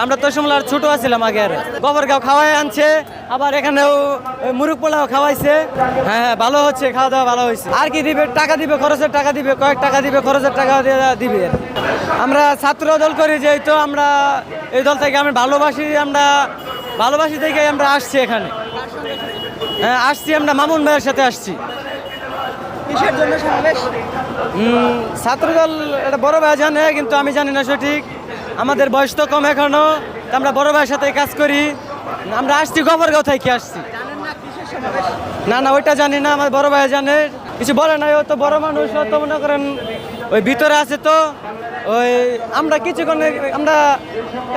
আমরা তো সমলার ছোট আছিলাম আগে আর। গোবরগাঁও খাওয়াই আনছে আবার এখানেও মুরগ পোলাও খাওয়াইছে। হ্যাঁ হ্যাঁ ভালো হচ্ছে খাওয়া দাওয়া ভালো হয়েছে। আর কি দিবে? টাকা দিবে খরচের টাকা দিবে কয়েক টাকা দিবে খরচের টাকা দিবে আমরা ছাত্র দল করি যে তো আমরা এই দল থেকে আমি ভালোবাসি আমরা ভালোবাসি থেকে আমরা আসছি এখানে। হ্যাঁ আসছি আমরা মামুন ভাইয়ের সাথে আসছি। কিসের জন্য সমাবেশ? ছাত্রদল এটা বড় ভাই জানে কিন্তু আমি জানি না সঠিক। আমাদের বয়স তো কম এখনও আমরা বড় ভাইয়ের সাথে কাজ করি। আমরা আসছি গোবরগাঁও থেকে আসছি। না না না ওইটা জানি না, আমার বড় ভাই জানে। কিছু বলে নাই, ও তো বড় মানুষ তো মনে করেন ওই ভিতরে আছে তো। ওই আমরা কিছুক্ষণ আমরা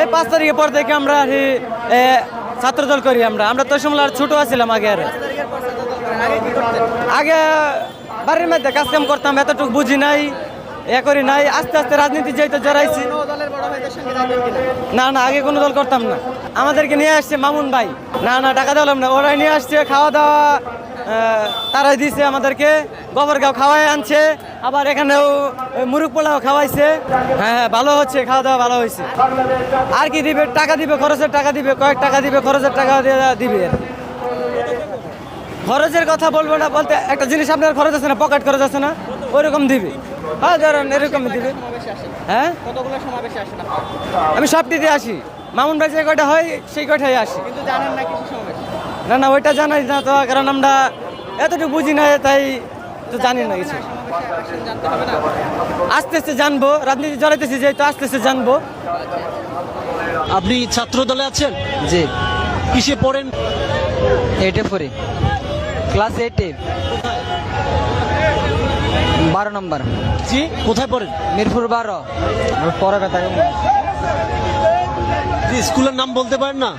এই পাঁচ তারিখের পর থেকে আমরা আর ছাত্রদল করি আমরা। আমরা তো সমলার ছোট আছিলাম আগে আর। আগে বাড়ির মধ্যে কাজ কাম করতাম, এতটুকু বুঝি নাই। এ করি নাই, আস্তে আস্তে রাজনীতি যেহেতু জড়াইছি। না না, আগে কোনো দল করতাম না। আমাদেরকে নিয়ে আসছে মামুন ভাই। না না, টাকা দিলাম না, ওরাই নিয়ে আসছে, খাওয়া দাওয়া তারাই দিছে আমাদেরকে। গোবরগাঁও খাওয়াই আনছে, আবার এখানেও ওই পোলাও খাওয়াইছে। হ্যাঁ হ্যাঁ ভালো হচ্ছে, খাওয়া দাওয়া ভালো হয়েছে। আর কি দিবে, টাকা দিবে, খরচের টাকা দিবে, কয়েক টাকা দিবে, খরচের টাকা দিবে। খরচের কথা বলব না বলতে, একটা জিনিস আপনার খরচ আছে না, পকেট খরচ আছে না, ওইরকম দিবে। হ্যাঁ ধরেন এরকম দিবে হ্যাঁ? কতগুলো সমাবেশে আসেন আপনারা? আমি সবটিতে আসি। মামুন ভাই যে কয়টা হয় সেই কয়টাই আসি। কিন্তু জানেন না না না ওইটা জানাই না তো কারণ আমরা এতটুকু বুঝি না তাই তো জানি না কিছু। সমাবেশে আসেন জানতে হবে না। আস্তে আস্তে জানব রাজনীতি জড়াইতেছি যেহেতু আস্তে আস্তে জানব। আপনি ছাত্র দলে আছেন? জি। কিসে পড়েন? এইটে পড়ি। ক্লাস এইটে বারো নম্বর। জি কোথায় পড়েন? মিরপুর বারো। পরে কথা স্কুলের নাম বলতে পারেন না?